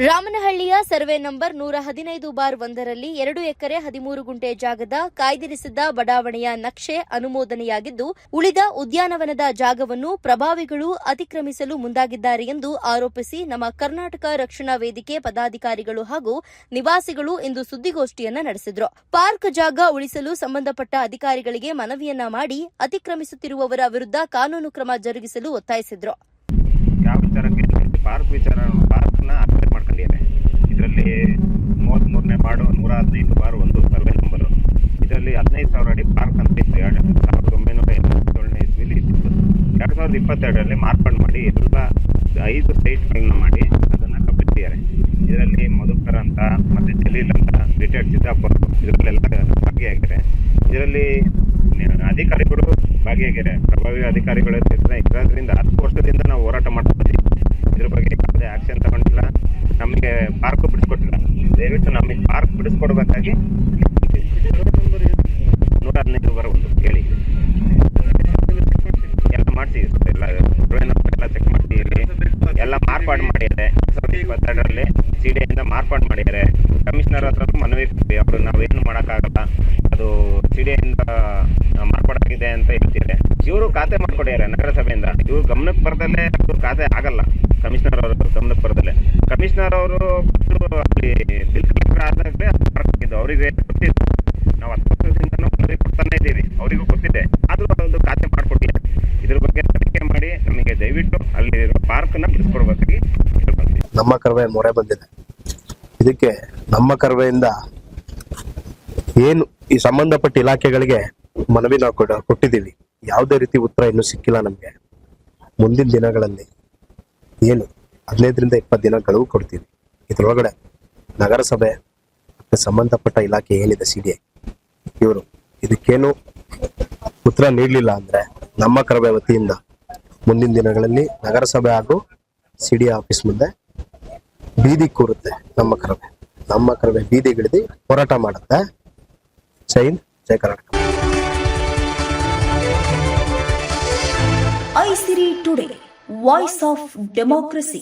ರಾಮನಹಳ್ಳಿಯ survey number ನೂರ ಹದಿನೈದು bar ಒಂದರಲ್ಲಿ ಎರಡು ಎಕರೆ ಹದಿಮೂರು ಗುಂಟೆ ಜಾಗದ ಕಾಯ್ದಿರಿಸಿದ್ದ ಬಡಾವಣೆಯ ನಕ್ಷೆ ಅನುಮೋದನೆಯಾಗಿದ್ದು, ಉಳಿದ ಉದ್ಯಾನವನದ ಜಾಗವನ್ನು ಪ್ರಭಾವಿಗಳು ಅತಿಕ್ರಮಿಸಲು ಮುಂದಾಗಿದ್ದಾರೆ ಎಂದು ಆರೋಪಿಸಿ ನಮ್ಮ ಕರ್ನಾಟಕ ರಕ್ಷಣಾ ವೇದಿಕೆ ಪದಾಧಿಕಾರಿಗಳು ಹಾಗೂ ನಿವಾಸಿಗಳು ಇಂದು ಸುದ್ದಿಗೋಷ್ಠಿಯನ್ನ ನಡೆಸಿದ್ರು. ಪಾರ್ಕ್ ಜಾಗ ಉಳಿಸಲು ಸಂಬಂಧಪಟ್ಟ ಅಧಿಕಾರಿಗಳಿಗೆ ಮನವಿಯನ್ನ ಮಾಡಿ ಅತಿಕ್ರಮಿಸುತ್ತಿರುವವರ ವಿರುದ್ಧ ಕಾನೂನು ಕ್ರಮ ಜರುಗಿಸಲು ಒತ್ತಾಯಿಸಿದ್ರು ಯಾವ ವಿಚಾರಕ್ಕೆ ಪಾರ್ಕ್ ವಿಚಾರ ಪಾರ್ಕ್ನ ಅಕ್ವೈರ್ ಮಾಡ್ಕೊಂಡಿದ್ದಾರೆ ಇದರಲ್ಲಿ ಮೂವತ್ತ್ಮೂರನೇ ವಾರ್ಡು ನೂರ ಹದಿನೈದು ಬಾರ್ ಒಂದು ಸರ್ವೆ ನಂಬರು ಇದರಲ್ಲಿ ಹದಿನೈದು ಸಾವಿರ ಅಡಿ ಪಾರ್ಕ್ ಅಂತ ಇತ್ತು ಎರಡು ಸಾವಿರದ ಒಂಬೈನೂರ ಎಂಬತ್ತೇಳನೇ ಇಸ್ವಿಲಿ ಇದ್ದಿತ್ತು ಎರಡು ಸಾವಿರದ ಇಪ್ಪತ್ತೆರಡರಲ್ಲಿ ಮಾರ್ಪಾಡು ಮಾಡಿ ಎಲ್ಲ ಐದು ಸೈಟ್ಗಳನ್ನ ಮಾಡಿ ಅದನ್ನು ಕಬ್ಬಿಟ್ಟಿದ್ದಾರೆ ಇದರಲ್ಲಿ ಮಧುಕರ್ ಅಂತ, ಮತ್ತು ಜಲೀಲ್ ಅಂತ, ರಿಟೈರ್ಡ್ ಸಿದ್ದಾಪುರ, ಇದರಲ್ಲೆಲ್ಲ ಭಾಗಿಯಾಗಿದ್ದಾರೆ. ಇದರಲ್ಲಿ ಅಧಿಕಾರಿಗಳು ಭಾಗಿಯಾಗಿದ್ದಾರೆ. ಪ್ರಭಾವಿ ಅಧಿಕಾರಿಗಳು ಇರೋದ್ರಿಂದ ಹತ್ತು ವರ್ಷದಿಂದ ನಾವು ಹೋರಾಟ ಮಾಡ್ತಾ ಇದ್ದೀವಿ. ಇದ್ರ ಬಗ್ಗೆ ಯಾವುದೇ ಆಕ್ಷನ್ ತಗೊಂಡಿಲ್ಲ. ನಮಗೆ ಪಾರ್ಕ್ ಬಿಡಿಸ್ಕೊಟ್ಟಿಲ್ಲ. ದಯವಿಟ್ಟು ನಮಗೆ ಪಾರ್ಕ್ ಬಿಡಿಸ್ಕೊಡ್ಬೇಕಾಗಿ ನೂರ ಹದಿನೈದು ಬರ ಒಂದು ಹೇಳಿ ಎಲ್ಲ ಮಾಡ್ತೀವಿ ಎಲ್ಲ survey number ಎಲ್ಲ ಚೆಕ್ ಮಾಡ್ತೀವಿ. ಎಲ್ಲ ಮಾರ್ಪಾಡು ಮಾಡಿದ್ದಾರೆ. ಇಪ್ಪತ್ತೆರಡರಲ್ಲಿ ಸಿ ಡಿಯಿಂದ ಮಾರ್ಪಾಡು ಮಾಡಿದ್ದಾರೆ. ಕಮಿಷನರ್ ಹತ್ರ ಮನವಿ ಅವರು ನಾವೇನು ಮಾಡೋಕ್ಕಾಗಲ್ಲ. ಅದು ಸಿ ಡಿಯಿಂದ ಮಾರ್ಪಾಡಾಗಿದೆ ಅಂತ ಹೇಳ್ತಿದ್ದಾರೆ. ಇವರು ಖಾತೆ ಮಾಡ್ಕೊಡಿದ್ದಾರೆ ನಗರಸಭೆಯಿಂದ. ಇವರು ಗಮನಕ್ಕೆ ಬರ್ದಲ್ಲೇ ಅವರು ಖಾತೆ ಆಗಲ್ಲ. ಕಮಿಷನರ್ ಅವರು ಗಮನಕ್ಕೆ ಬರ್ದಲ್ಲೇ. ಕಮಿಷನರ್ ಅವರು ಅಲ್ಲಿ ಬಿಲ್ ಕಲೆಕ್ಟರ್ ಆದಾಗಲೇ ಅವರಿಗೆ ಗೊತ್ತಿದೆ ನಾವು ಹತ್ತು ವರ್ಷದಿಂದ ಮನವಿ ಕೊಡ್ತಾನೆ ಇದ್ದೀವಿ ಅವರಿಗೂ ಗೊತ್ತಿದೆ ಆದರೂ ಅದೊಂದು ಖಾತೆ ಮಾಡಿಕೊಟ್ಟಿದ್ದಾರೆ ಇದ್ರ ಬಗ್ಗೆ ತನಿಖೆ ಮಾಡಿ ನಮಗೆ ದಯವಿಟ್ಟು ಅಲ್ಲಿ ಪಾರ್ಕ್ನ ನಮ್ಮ ಕರ್ವೆ ಮೊರೆ ಬಂದಿದೆ. ಇದಕ್ಕೆ ನಮ್ಮ ಕರ್ವೆಯಿಂದ ಏನು ಈ ಸಂಬಂಧಪಟ್ಟ ಇಲಾಖೆಗಳಿಗೆ ಮನವಿ ನಾವು ಕೊಡ, ಕೊಟ್ಟಿದ್ದೀವಿ. ಯಾವುದೇ ರೀತಿ ಉತ್ತರ ಇನ್ನೂ ಸಿಕ್ಕಿಲ್ಲ ನಮಗೆ. ಮುಂದಿನ ದಿನಗಳಲ್ಲಿ ಏನು ಹದಿನೈದರಿಂದ ಇಪ್ಪತ್ತು ದಿನ ಗಡುವು ಕೊಡ್ತೀವಿ. ಇದರೊಳಗಡೆ ನಗರಸಭೆ ಸಂಬಂಧಪಟ್ಟ ಇಲಾಖೆ ಏನಿದೆ ಸಿ ಡಿ ಇವರು ಇದಕ್ಕೇನು ಉತ್ತರ ನೀಡಲಿಲ್ಲ ಅಂದರೆ ನಮ್ಮ ಕರವೇ ವತಿಯಿಂದ ಮುಂದಿನ ದಿನಗಳಲ್ಲಿ ನಗರಸಭೆ ಹಾಗೂ ಸಿ ಡಿ ಆಫೀಸ್ ಮುಂದೆ ಬೀದಿ ಕೂರುತ್ತೆ ನಮ್ಮ ಕರವೆ. ನಮ್ಮ ಕರವೆ ಬೀದಿಗಿಳಿದು ಹೋರಾಟ ಮಾಡುತ್ತೆ. ಜೈನ್ ಜೈ Karnataka. Aisiri today voice of democracy